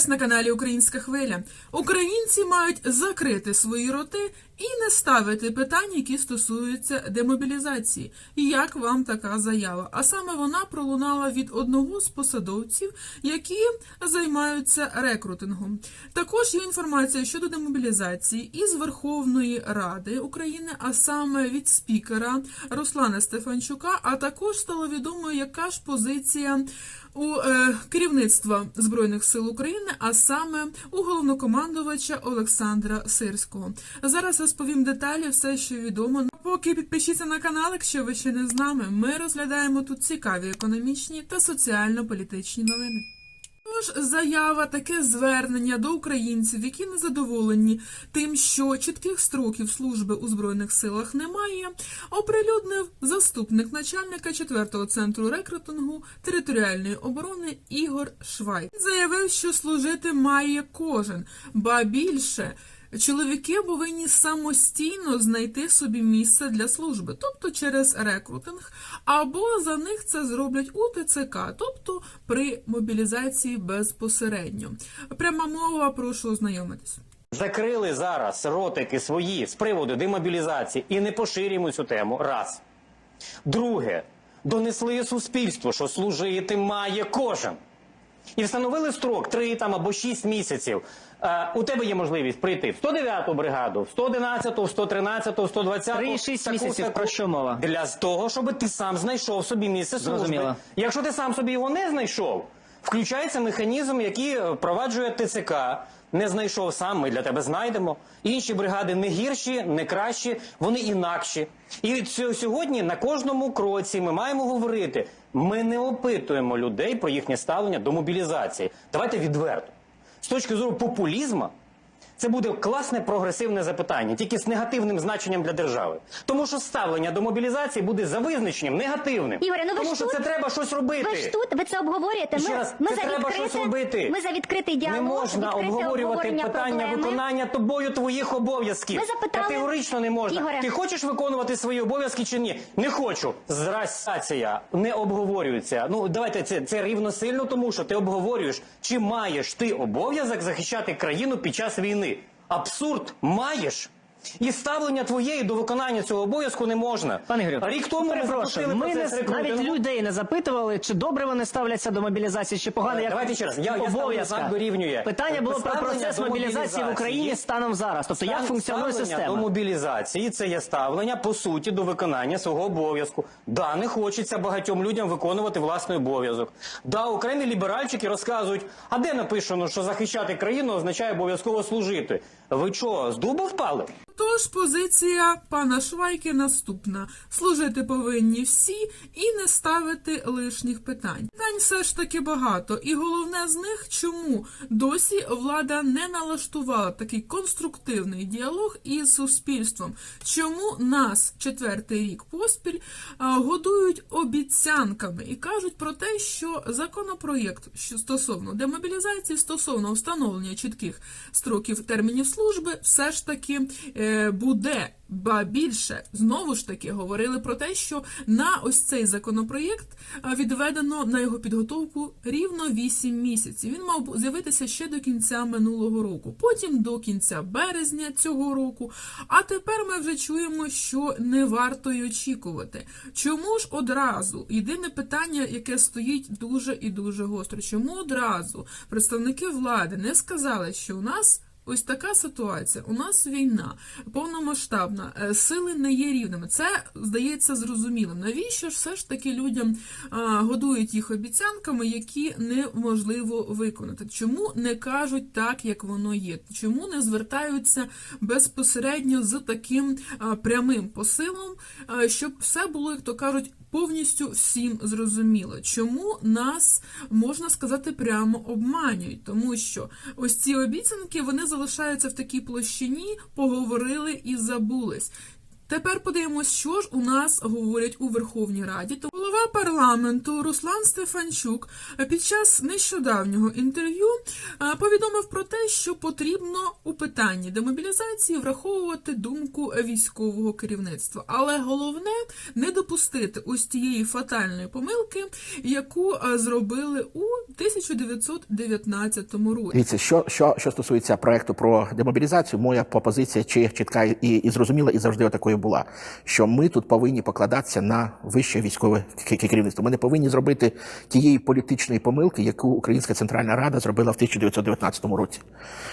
вас на каналі Українська Хвиля. Українці мають закрити свої роти і не ставити питань, які стосуються демобілізації. Як вам така заява? А саме вона пролунала від одного з посадовців, які займаються рекрутингом. Також є інформація щодо демобілізації із Верховної Ради України, а саме від спікера Руслана Стефанчука. А також стало відомо, яка ж позиція у е, керівництва Збройних сил України, а саме у головнокомандувача Олександра Сирського. Зараз розповім деталі, все, що відомо. Поки підпишіться на канал, якщо ви ще не з нами. Ми розглядаємо тут цікаві економічні та соціально-політичні новини. Тож заява, таке звернення до українців, які не задоволені тим, що чітких строків служби у збройних силах немає, оприлюднив заступник начальника 4-го центру рекрутингу територіальної оборони Ігор Швай. Заявив, що служити має кожен, ба більше. Чоловіки повинні самостійно знайти собі місце для служби, тобто через рекрутинг, або за них це зроблять у ТЦК, тобто при мобілізації безпосередньо. Пряма мова, прошу ознайомитись. Закрили зараз ротики свої з приводу демобілізації і не поширюємо цю тему. Раз. Друге, донесли суспільству, що служити має кожен. І встановили строк 3 там або 6 місяців. Е, у тебе є можливість прийти в 109-ту бригаду, в 111-ту, в 113-ту, в 120-ту. 3-6 таку, місяців, таку. про що мова? Для того, щоб ти сам знайшов собі місце служби. Зрозуміло. Якщо ти сам собі його не знайшов, включається механізм, який е, впроваджує ТЦК. Не знайшов сам, ми для тебе знайдемо. Інші бригади не гірші, не кращі, вони інакші. І сьогодні на кожному кроці ми маємо говорити: ми не опитуємо людей про їхнє ставлення до мобілізації. Давайте відверто. З точки зору популізму, це буде класне прогресивне запитання, тільки з негативним значенням для держави. Тому що ставлення до мобілізації буде за визначенням негативним. Ігоре, ну ви Тому ж що тут- це треба щось робити. Ви ж тут, ви це обговорюєте. Ще Ми, раз, ми це за треба щось робити. Ми за відкритий діалог, Не можна відкрите обговорювати обговорення питання проблеми. виконання тобою твоїх обов'язків. Ми запитали- Категорично не можна. Ігоре. Ти хочеш виконувати свої обов'язки чи ні? Не хочу. Здрастація не обговорюється. Ну давайте це, це рівносильно тому, що ти обговорюєш, чи маєш ти обов'язок захищати країну під час війни. Абсурд маєш. І ставлення твоєї до виконання цього обов'язку не можна. Пане Ігорю, рік тому ми запустили ми не, навіть людей не запитували, чи добре вони ставляться до мобілізації, чи погано, як Давайте ще раз. Я- я знак дорівнює. Питання було про процес мобілізації в. Україні станом зараз. Тобто як функціонує ставлення система. до мобілізації це є ставлення по суті до виконання свого обов'язку. Да, не хочеться багатьом людям виконувати власний обов'язок. Да, окремі ліберальчики розказують, а де написано, що захищати країну означає обов'язково служити. Ви що, з дуба впали? Тож позиція пана Швайки наступна: служити повинні всі і не ставити лишніх питань. Питань все ж таки багато, і головне з них, чому досі влада не налаштувала такий конструктивний діалог із суспільством. Чому нас четвертий рік поспіль годують обіцянками і кажуть про те, що законопроєкт що стосовно демобілізації, стосовно встановлення чітких строків термінів служби, все ж таки е, буде. Ба більше знову ж таки говорили про те, що на ось цей законопроєкт відведено на його підготовку рівно 8 місяців. Він мав з'явитися ще до кінця минулого року, потім до кінця березня цього року. А тепер ми вже чуємо, що не варто й очікувати. Чому ж одразу єдине питання, яке стоїть дуже і дуже гостро? Чому одразу представники влади не сказали, що у нас Ось така ситуація. У нас війна повномасштабна, е, сили не є рівними. Це здається зрозумілим. Навіщо ж все ж таки людям годують їх обіцянками, які неможливо виконати? Чому не кажуть так, як воно є? Чому не звертаються безпосередньо з таким прямим посилом, щоб все було, як то кажуть, повністю всім зрозуміло, чому нас можна сказати прямо обманюють, тому що ось ці обіцянки вони залишаються в такій площині, поговорили і забулись. Тепер подивимось, що ж у нас говорять у Верховній Раді. То голова парламенту Руслан Стефанчук під час нещодавнього інтерв'ю е, повідомив про те, що потрібно у питанні демобілізації враховувати думку військового керівництва. Але головне не допустити ось тієї фатальної помилки, яку е, зробили у 1919 році. Дивіться, що, що, що стосується проекту про демобілізацію, моя позиція чи чітка і, і зрозуміла, і завжди такою була. Що ми тут повинні покладатися на вище військове ке- ке- керівництво. Ми не повинні зробити тієї політичної помилки, яку Українська Центральна Рада зробила в 1919 році.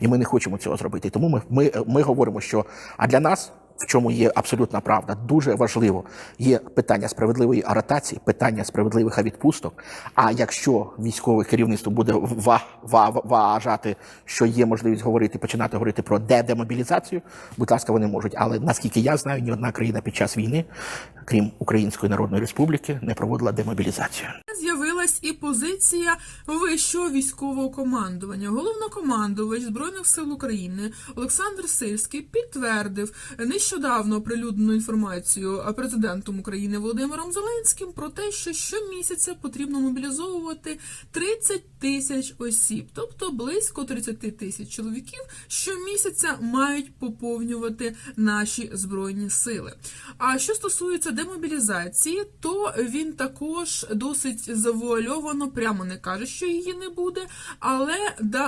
І ми не хочемо цього зробити. Тому ми, ми, ми говоримо, що а для нас. В чому є абсолютна правда, дуже важливо є питання справедливої ротації, питання справедливих відпусток. А якщо військове керівництво буде ва- ва- вважати, що є можливість говорити, починати говорити про де-демобілізацію, будь ласка, вони можуть. Але наскільки я знаю, ні одна країна під час війни, крім Української Народної Республіки, не проводила демобілізацію. З'явилась і позиція вищого військового командування. Головнокомандувач збройних сил України Олександр Сильський підтвердив нещодавно оприлюднену інформацію президентом України Володимиром Зеленським про те, що щомісяця потрібно мобілізовувати 30 тисяч осіб, тобто близько 30 тисяч чоловіків щомісяця мають поповнювати наші збройні сили. А що стосується демобілізації, то він також досить завуальовано, прямо не каже, що її не буде, але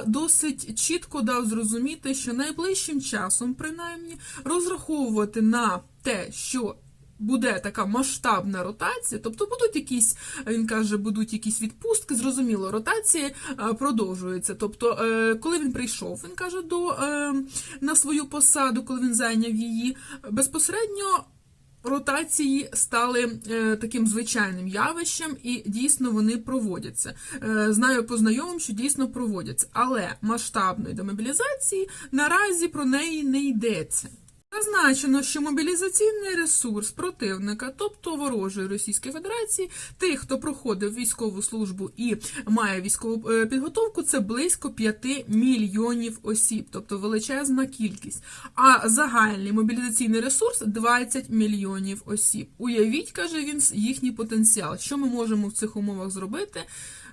досить чітко дав зрозуміти, що найближчим часом, принаймні, розраховувати на те, що буде така масштабна ротація, тобто будуть якісь, він каже, будуть якісь відпустки. Зрозуміло, ротація е, продовжується. Тобто, е, коли він прийшов, він каже до е, на свою посаду, коли він зайняв її, безпосередньо. Ротації стали е, таким звичайним явищем, і дійсно вони проводяться. Е, знаю по знайомим, що дійсно проводяться, але масштабної демобілізації наразі про неї не йдеться. Зазначено, що мобілізаційний ресурс противника, тобто ворожої Російської Федерації, тих, хто проходив військову службу і має військову е, підготовку, це близько 5 мільйонів осіб, тобто величезна кількість. А загальний мобілізаційний ресурс 20 мільйонів осіб. Уявіть, каже він, їхній потенціал. Що ми можемо в цих умовах зробити?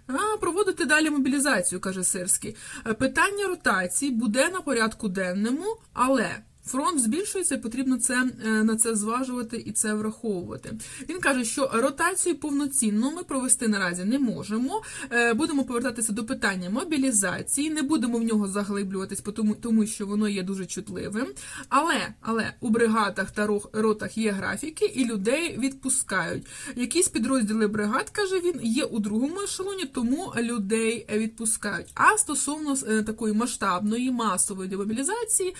А, проводити далі мобілізацію, каже Сирський. Е, Питання ротації буде на порядку денному, але. Фронт збільшується, потрібно це е, на це зважувати і це враховувати. Він каже, що ротацію повноцінно ми провести наразі не можемо. Е, Будемо повертатися до питання мобілізації, не будемо в нього заглиблюватись, тому, тому що воно є дуже чутливим. Але але у бригадах та ротах є графіки, і людей відпускають. Якісь підрозділи бригад, каже він, є у другому ешелоні, тому людей відпускають. А стосовно е, такої масштабної масової демобілізації,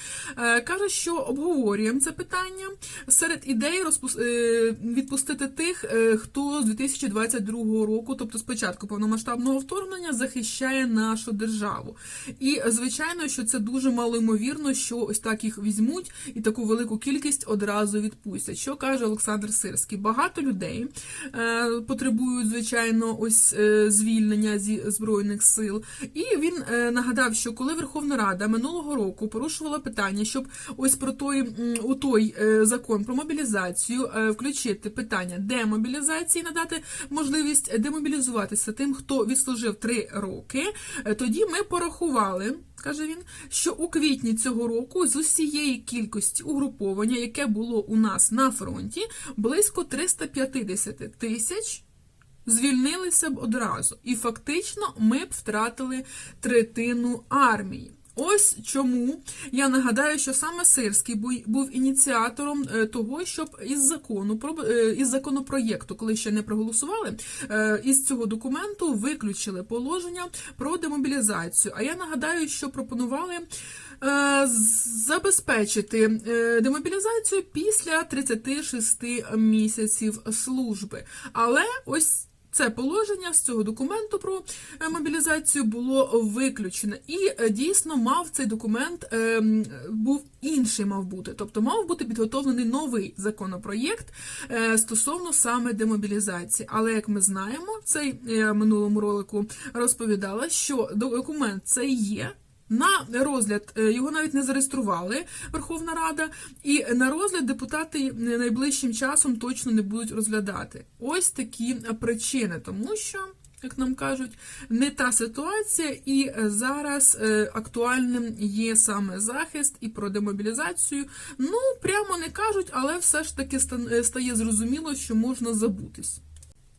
каже, що обговорюємо це питання серед ідей е, відпустити тих, е, хто з 2022 року, тобто з початку повномасштабного вторгнення, захищає нашу державу. І звичайно, що це дуже малоймовірно, що ось так їх візьмуть і таку велику кількість одразу відпустять. Що каже Олександр Сирський? Багато людей е, потребують, звичайно, ось звільнення зі збройних сил. І він нагадав, що коли Верховна Рада минулого року порушувала питання, щоб ось про той у той е, закон про мобілізацію е, включити питання демобілізації, надати можливість демобілізуватися тим, хто відслужив три роки. е, Тоді ми порахували. Каже він, що у квітні цього року з усієї кількості угруповання, яке було у нас на фронті, близько 350 тисяч звільнилися б одразу. І фактично ми б втратили третину армії. Ось чому я нагадаю, що саме Сирський був ініціатором е, того, щоб із закону е, із законопроєкту, коли ще не проголосували, е, із цього документу виключили положення про демобілізацію. А я нагадаю, що пропонували. Забезпечити демобілізацію після 36 місяців служби. Але ось це положення з цього документу про е, мобілізацію було виключено, і е, дійсно мав цей документ е, був інший мав бути, тобто мав бути підготовлений новий законопроєкт стосовно саме демобілізації. Але як ми знаємо, цей е, минулому ролику розповідала, що документ цей є. На розгляд е, його навіть не зареєстрували Верховна Рада, і на розгляд депутати найближчим часом точно не будуть розглядати. Ось такі причини, тому що. Як нам кажуть, не та ситуація, і зараз е, актуальним є саме захист і про демобілізацію. Ну прямо не кажуть, але все ж таки е, стає зрозуміло, що можна забутись.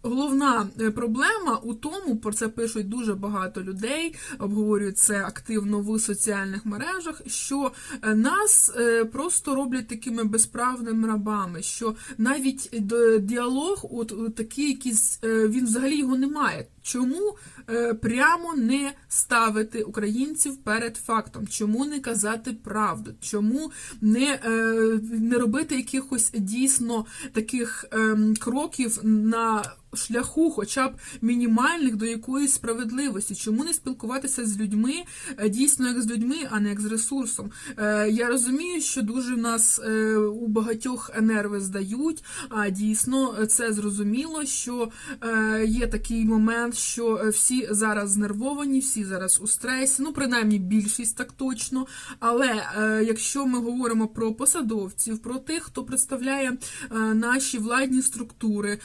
Головна е, проблема у тому, про це пишуть дуже багато людей, обговорюють це активно в соціальних мережах, що е, нас е, просто роблять такими безправними рабами, що навіть діалог, от такий якийсь, він взагалі його немає. Чому е, прямо не ставити українців перед фактом? Чому не казати правду? Чому не, не робити якихось дійсно таких ем, кроків на шляху, хоча б мінімальних до якоїсь справедливості? Чому не спілкуватися з людьми е, дійсно як з людьми, а не як з ресурсом? Е, Я розумію, що дуже в нас е, у багатьох нерви здають, а дійсно це зрозуміло, що є такий момент, що всі зараз знервовані, всі зараз у стресі, ну принаймні більшість так точно. Але якщо ми говоримо про посадовців, про тих, хто представляє наші владні структури.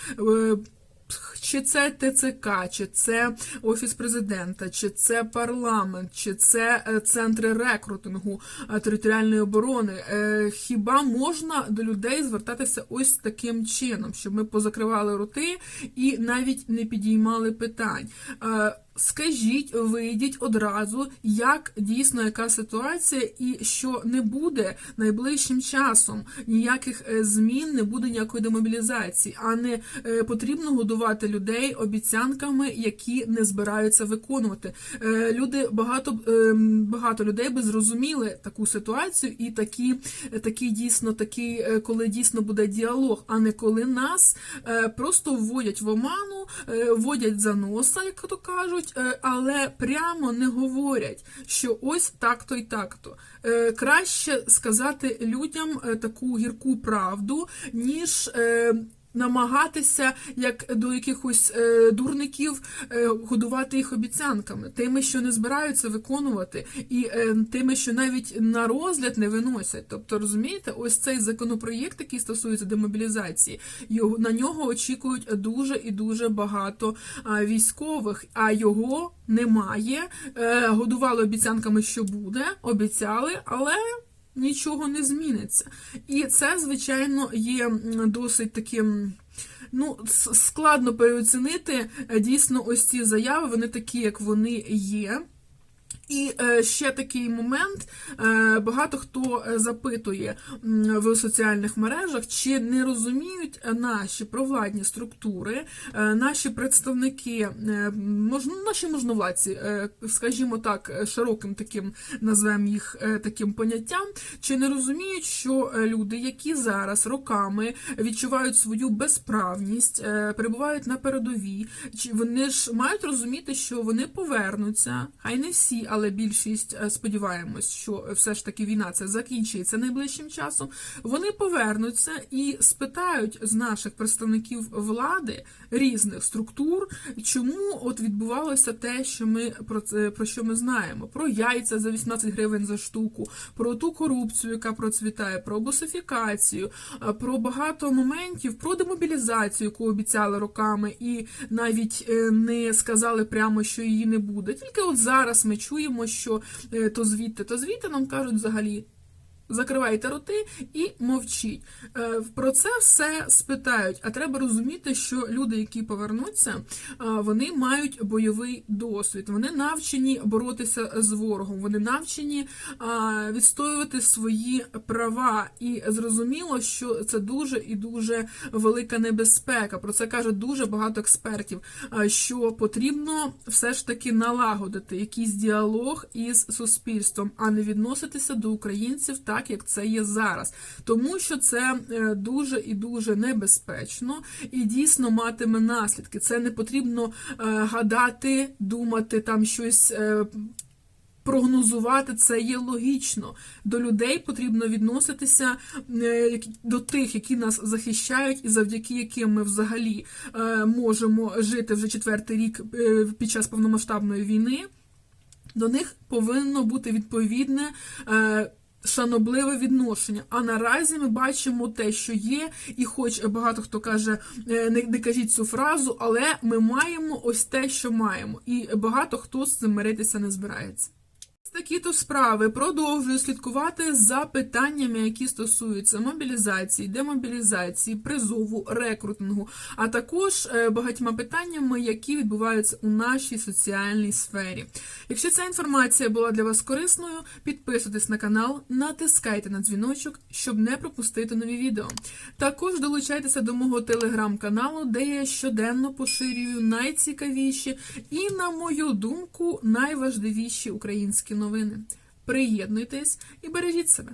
Чи це ТЦК, чи це офіс президента, чи це парламент, чи це е, центри рекрутингу е, територіальної оборони. Е, Хіба можна до людей звертатися ось таким чином, щоб ми позакривали роти і навіть не підіймали питань? Скажіть, вийдіть одразу, як дійсно яка ситуація, і що не буде найближчим часом ніяких е, змін, не буде ніякої демобілізації, а не е, потрібно годувати людей обіцянками, які не збираються виконувати. Е, Люди багато е, багато людей би зрозуміли таку ситуацію і такі, такі дійсно такий, е, коли дійсно буде діалог, а не коли нас просто вводять в оману, вводять за носа, як то кажуть, е, але прямо не говорять, що ось так-то і так-то. Е, Краще сказати людям е, таку гірку правду, ніж. Намагатися як до якихось е, дурників е, годувати їх обіцянками, тими, що не збираються виконувати, і е, тими, що навіть на розгляд не виносять. Тобто, розумієте, ось цей законопроєкт, який стосується демобілізації, його на нього очікують дуже і дуже багато військових, а його немає. Годували обіцянками, що буде, обіцяли, але. Нічого не зміниться. І це, звичайно, є досить таким. Ну, складно переоцінити е, дійсно ось ці заяви, вони такі, як вони є. І е, ще такий момент: е, багато хто е, запитує в соціальних мережах, чи не розуміють наші провладні структури, наші представники, ну, наші можновладці, скажімо так, широким таким назвемо їх таким поняттям, чи не розуміють, що люди, які зараз роками відчувають свою безправність, перебувають на передовій, чи вони ж мають розуміти, що вони повернуться, хай не всі, але більшість е, сподіваємось, що все ж таки війна це закінчиться найближчим часом. Вони повернуться і спитають з наших представників влади різних структур, чому от відбувалося те, що ми про це про що ми знаємо: про яйця за 18 гривень за штуку, про ту корупцію, яка процвітає, про босифікацію, е, про багато моментів, про демобілізацію, яку обіцяли роками, і навіть е, не сказали прямо, що її не буде. Тільки от зараз ми чуємо, що е, то звідти, то звідти нам кажуть взагалі. Закривайте роти і мовчіть. Е, Про це все спитають. А треба розуміти, що люди, які повернуться, е, вони мають бойовий досвід. Вони навчені боротися з ворогом. Вони навчені е, відстоювати свої права. І зрозуміло, що це дуже і дуже велика небезпека. Про це кажуть дуже багато експертів. Що потрібно все ж таки налагодити якийсь діалог із суспільством, а не відноситися до українців так, як це є зараз. Тому що це е, дуже і дуже небезпечно і дійсно матиме наслідки. Це не потрібно е, гадати, думати там щось. е, Прогнозувати це є логічно. До людей потрібно відноситися до тих, які нас захищають, і завдяки яким ми взагалі можемо жити вже четвертий рік під час повномасштабної війни. До них повинно бути відповідне. Шанобливе відношення. А наразі ми бачимо те, що є, і хоч багато хто каже, е, не, не кажіть цю фразу, але ми маємо ось те, що маємо, і багато хто з цим миритися не збирається. Такі то справи продовжую слідкувати за питаннями, які стосуються мобілізації, демобілізації, призову, рекрутингу, а також е, багатьма питаннями, які відбуваються у нашій соціальній сфері. Якщо ця інформація була для вас корисною, підписуйтесь на канал, натискайте на дзвіночок, щоб не пропустити нові відео. Також долучайтеся до мого телеграм-каналу, де я щоденно поширюю найцікавіші і, на мою думку, найважливіші українські новини. Приєднуйтесь і бережіть себе.